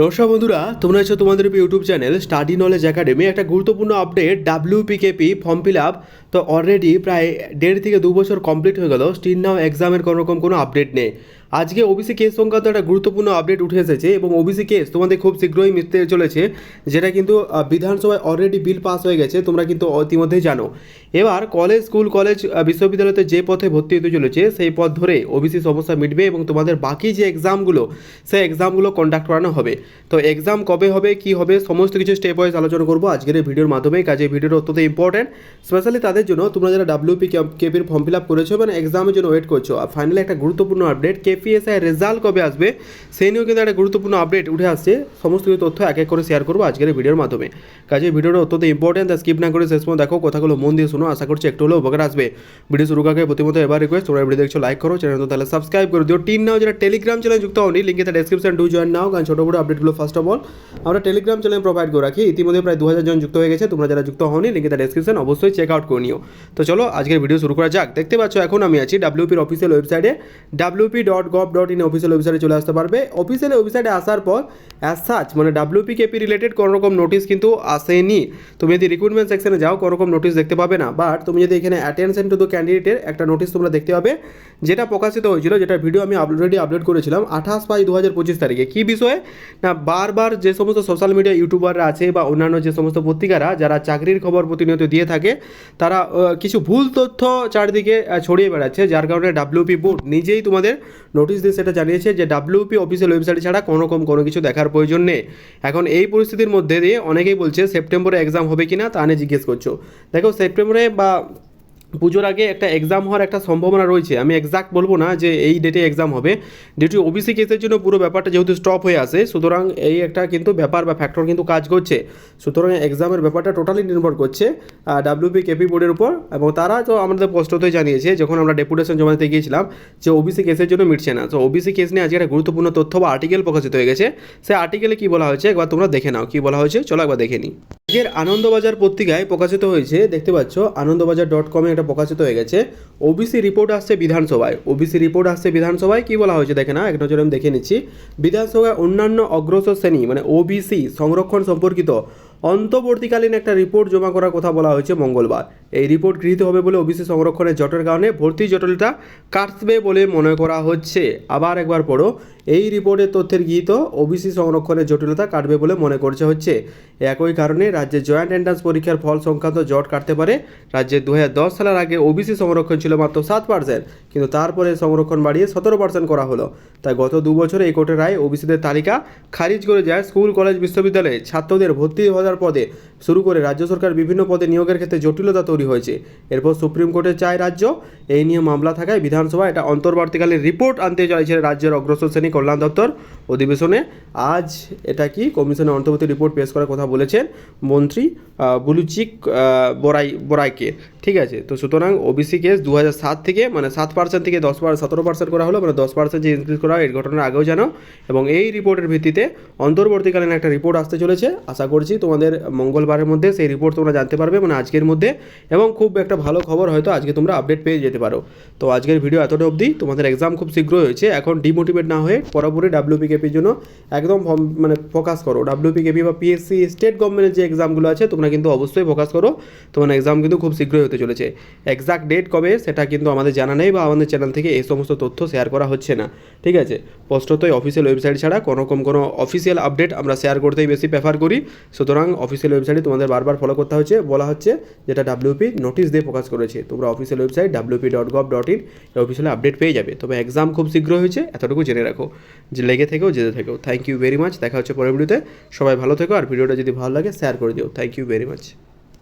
নমস্কার বন্ধুরা, তোমরা হচ্ছে তোমাদের YouTube channel study knowledge academy. একটা গুরুত্বপূর্ণ update WPKP form fill up তো অলরেডি প্রায় দেড় থেকে দু বছর কমপ্লিট হয়ে গেল। স্টিল নাও এক্সামের কোনোরকম কোনো আপডেট নেই। আজকে ওবিসি কেস সংক্রান্ত একটা গুরুত্বপূর্ণ আপডেট উঠে এসেছে এবং ওবিসি কেস তোমাদের খুব শীঘ্রই মিটতে চলেছে, যেটা কিন্তু বিধানসভায় অলরেডি বিল পাস হয়ে গেছে, তোমরা কিন্তু ইতিমধ্যেই জানো। এবার কলেজ স্কুল কলেজ বিশ্ববিদ্যালয়তে যে পথে ভর্তি হতে চলেছে, সেই পথ ধরে ওবিসি সমস্যা মিটবে এবং তোমাদের বাকি যে এক্সামগুলো সেই এক্সামগুলো কন্ডাক্ট করানো হবে। তো এক্সাম কবে হবে, কি হবে, সমস্ত কিছু স্টেপ ওয়াইজ আলোচনা করব আজকের এই ভিডিওর মাধ্যমে, কাজে ভিডিওটা অত্যন্ত ইম্পর্টেন্ট স্পেশালি তাদের জন্য তোমরা যারা ডাব্লিউপি কেপির ফর্ম ফিল আপ করেছ মানে এক্সামের জন্য ওয়েট করছ, আর ফাইনালি একটা গুরুত্বপূর্ণ আপডেট কেপিএসআই রেজাল্ট কবে আসবে, সেই নিয়েও কিন্তু একটা গুরুত্বপূর্ণ আপডেট উঠে আসছে। সমস্ত কিছু তথ্য এক এক করে শেয়ার করব আজকের ভিডিওর মাধ্যমে। কাজে ভিডিওটা অত্যন্ত ইম্পর্টেন্ট স্কিপ না করে শেষ পর্যন্ত দেখো, কথাগুলো মন দিয়ে শোনো। আশা করছি একটু হলেও উপকার আসবে। ভিডিও শুরু কাকে প্রতিমত এবার রিকোয়েস্ট তোমরা ভিডিও দেখছ লাইক করো চ্যানেল তাহলে সাবস্ক্রাইব করে দিও। টিন নাও যারা টেলিগ্রাম চ্যানেল যুক্ত হওনি লিঙ্কে তার ডেসক্রিপশন টু জয়েন নাও কারণ ছোটো বড় আপডেটগুলো ফার্স্ট অফ অল আমরা টেলিগ্রাম চ্যানেল প্রোভাইড করে রাখি। ইতিমধ্যে প্রায় দু হাজার জন যুক্ত হয়ে গেছে। তোমরা যারা যুক্ত হওনি লিঙ্কে তার ডেসক্রিপশন অবশ্যই চেক আউট করে নিও। তো চলো, আজকের ভিডিও শুরু করা যাক। দেখতে পাচ্ছ, এখন আমি আছি ডাব্লিউপির অফিসিয়াল ওয়েবসাইটে WP dot gov dot in official ওয়েবসাইটে চলে আসতে পারবে। অফিসিয়াল ওয়েবসাইটে আসার পর অ্যাজ সাচ মানে ডাব্লিউপি কেপি রিলেটেড কোনো রকম নোটিশ কিন্তু আসেনি। তুমি যদি রিক্রুটমেন্ট সেকশনে যাও, কোনো রকম নোটিশ দেখতে পাবে না। বাট তুমি যদি এখানে অ্যাটেনশন টু দ্য ক্যান্ডিডেটের একটা নোটিশ তোমরা দেখতে পাবে, যেটা প্রকাশিত হয়েছিল, যেটা ভিডিও আমি অলরেডি আপলোড করেছিলাম, আঠাশ পাঁচ দু হাজার পঁচিশ তারিখে। কী বিষয়ে? না, বারবার যে সমস্ত সোশ্যাল মিডিয়া ইউটিউবাররা আছে বা অন্যান্য যে সমস্ত পত্রিকারা, যারা চাকরির খবর প্রতিনিয়ত দিয়ে থাকে, তারা কিছু ভুল তথ্য চারদিকে ছড়িয়ে বেড়াচ্ছে, যার কারণে ডাব্লিউপি বোর্ড নিজেই তোমাদের নোটিশ দিয়ে সেটা জানিয়েছে যে ডাব্লিউপি অফিসিয়াল ওয়েবসাইট ছাড়া কোনো রকম কোনো কিছু দেখার প্রয়োজন নেই। এখন এই পরিস্থিতির মধ্যে দিয়ে অনেকেই বলছে সেপ্টেম্বরে এক্সাম হবে কি না তা নিয়ে জিজ্ঞেস করছ। দেখো সেপ্টেম্বরে বা পুজোর আগে একটা এক্সাম হওয়ার একটা সম্ভাবনা রয়েছে। আমি এক্সাক্ট বলব না যে এই ডেটে এক্সাম হবে। ডিউটি ওবিসি কেসের জন্য পুরো ব্যাপারটা যেহেতু স্টপ হয়ে আসে সুতরাং এই একটা কিন্তু ব্যাপার বা ফ্যাক্টর কিন্তু কাজ করছে। সুতরাং এক্সামের ব্যাপারটা টোটালি নির্ভর করছে ডাব্লিউপি কেপি বোর্ডের উপর এবং তারা তো আমাদের স্পষ্টতই জানিয়েছে, যখন আমরা ডেপুটেশন জমা দিতে গিয়েছিলাম, যে ওবিসি কেসের জন্য মিটছে না। তো ওবিসি কেস নিয়ে আজকে একটা গুরুত্বপূর্ণ তথ্য বা আর্টিকেল প্রকাশিত হয়ে গেছে। সেই আর্টিকেলে কী বলা হয়েছে একবার তোমরা দেখে নাও, কি বলা হয়েছে? চলো একবার দেখে নিই। আজকের আনন্দবাজার পত্রিকায় প্রকাশিত হয়েছে, দেখতে পাচ্ছ, আনন্দবাজার ডট কমে এটা প্রকাশিত হয়ে গেছে। ওবিসি রিপোর্ট আসছে বিধানসভায়। ওবিসি রিপোর্ট আসছে বিধানসভায়, কি বলা হয়েছে দেখে না, এক নজরে আমি দেখে নিচ্ছি। বিধানসভায় অন্যান্য অগ্রসর শ্রেণি মানে ওবিসি সংরক্ষণ সম্পর্কিত, অন্তর্বর্তীকালীন একটা রিপোর্ট জমা করার কথা বলা হয়েছে মঙ্গলবার। এই রিপোর্ট গৃহীত হবে বলে ওবিসি সংরক্ষণের জটের কারণে ভর্তি জটিলতা কাটবে বলে মনে করা হচ্ছে। আবার একবার পড়ো, এই রিপোর্টের তথ্যের গৃহীত ওবিসি সংরক্ষণের জটিলতা কাটবে বলে মনে করছে হচ্ছে। একই কারণে রাজ্যে জয়েন্ট এন্ট্রান্স পরীক্ষার ফল সংক্রান্ত জট কাটতে পারে। রাজ্যে দু হাজার দশ সালের আগে ওবিসি সংরক্ষণ ছিল মাত্র সাত পার্সেন্ট কিন্তু তারপরে সংরক্ষণ বাড়িয়ে সতেরো পার্সেন্ট করা হলো। তাই গত দু বছরে এই কোর্টের রায় ওবিসিদের তালিকা খারিজ করে যায় স্কুল, কলেজ, বিশ্ববিদ্যালয়ে। ছাত্রদের ভর্তি হওয়ার পদে শুরু করে রাজ্য সরকার বিভিন্ন পদে নিয়োগের ক্ষেত্রে জটিলতা তৈরি হয়েছে। এরপর সুপ্রিম কোর্টে চায় রাজ্য, এই নিয়ে মামলা থাকায় বিধানসভা এটা অন্তর্বর্তীকালীন রিপোর্ট আনতে চাইছে রাজ্যের অগ্রসর শ্রেণি কল্যাণ দপ্তর অধিবেশনে। আজ এটা কি? কমিশনের অন্তর্বর্তী রিপোর্ট পেশ করার কথা বলেছেন মন্ত্রী বুলুচিক বরাই, বরাইকে। ঠিক আছে, তো সুতরাং ওবিসি কেস দু সাত থেকে মানে সাত পার্সেন্ট থেকে দশ পার, সতেরো পার্সেন্ট করা হলো মানে দশ পার্সেন্ট যে ইনক্রিজ করা হয় এই ঘটনার আগেও জানো। এবং এই রিপোর্টের ভিত্তিতে অন্তর্বর্তীকালীন একটা রিপোর্ট আসতে চলেছে। আশা করছি তোমাদের মঙ্গলবারের মধ্যে সেই রিপোর্ট তোমরা জানতে পারবে মানে আজকের মধ্যে। এবং খুব একটা ভালো খবর হয়তো আজকে তোমরা আপডেট পেয়ে যেতে পারো। তো আজকের ভিডিও এতটা অবধি, তোমাদের এক্সাম খুব শীঘ্রই হয়েছে। এখন ডিমোটিভেট না হয়ে পুরোপুরি ডাব্লিউপিকেপির জন্য একদম মানে ফোকাস করো। ডাব্লিউপিকেপি বা পিএসসি স্টেট গভর্নমেন্টের যে এক্সামগুলো আছে, তোমরা কিন্তু অবশ্যই ফোকাস করো। তোমার এক্সাম কিন্তু খুব শীঘ্রই হতে চলেছে। এক্সাক্ট ডেট কবে, সেটা কিন্তু আমাদের জানা নেই বা আমাদের চ্যানেল থেকে এই সমস্ত তথ্য শেয়ার করা হচ্ছে না। ঠিক আছে? স্পষ্টতই অফিসিয়াল ওয়েবসাইট ছাড়া কোনো রকম কোনো অফিসিয়াল আপডেট আমরা শেয়ার করতেই বেশি প্রেফার করি। সুতরাং অফিসিয়াল ওয়েবসাইটে তোমাদের বারবার ফলো করতে হচ্ছে। বলা হচ্ছে যেটা ডাব্লিউপি নোটিশ দিয়ে প্রকাশ করেছে। তোমরা official website WP dot gov dot in official update পেয়ে যাবে। তবে এক্সাম খুব শীঘ্র হয়েছে, এতটুকু জেনে রাখো। যে লেগে থেকেও যেতে থেকেও। থ্যাংক ইউ ভেরি মাচ দেখা হচ্ছে পরের ভিডিওতে সবাই ভালো থেকো। আর ভিডিওটা যদি ভালো লাগে শেয়ার করে দিও। Thank you very much